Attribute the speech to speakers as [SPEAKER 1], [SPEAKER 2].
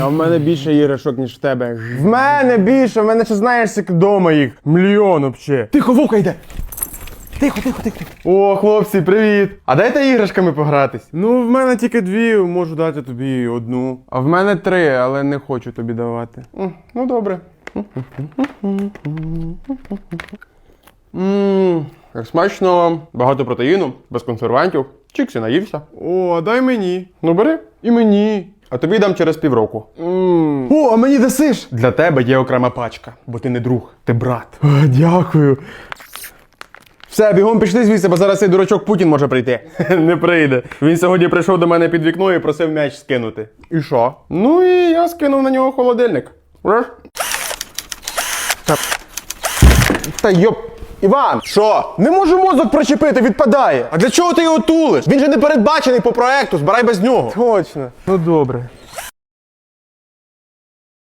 [SPEAKER 1] А в мене більше іграшок, ніж в тебе. В мене більше, в мене ще знаєш, як вдома їх. Мільйон взагалі.
[SPEAKER 2] Тихо, вовка йде. Тихо, тихо, тихо. тихо.
[SPEAKER 1] О, хлопці, привіт! А дайте іграшками погратись? Ну, в мене тільки дві, можу дати тобі одну. А в мене три, але не хочу тобі давати. Ну, добре. Ммм, як смачно, багато протеїну, без консервантів. Чіксі наївся. О, а дай мені. Ну бери. І мені. А тобі дам через півроку.
[SPEAKER 2] О, а мені дасиш?
[SPEAKER 1] Для тебе є окрема пачка, бо ти не друг, ти брат. О, дякую. Все, бігом пішли звідси, бо зараз цей дурачок Путін може прийти. Не прийде. Він сьогодні прийшов до мене під вікно і просив м'яч скинути. І що? Ну і я скинув на нього холодильник. Та, та йоп. Іван,
[SPEAKER 2] Що?
[SPEAKER 1] не можу мозок прочепити, відпадає.
[SPEAKER 2] А для чого ти його тулиш? Він же не передбачений по проекту, збирай без нього.
[SPEAKER 1] Точно. Ну добре.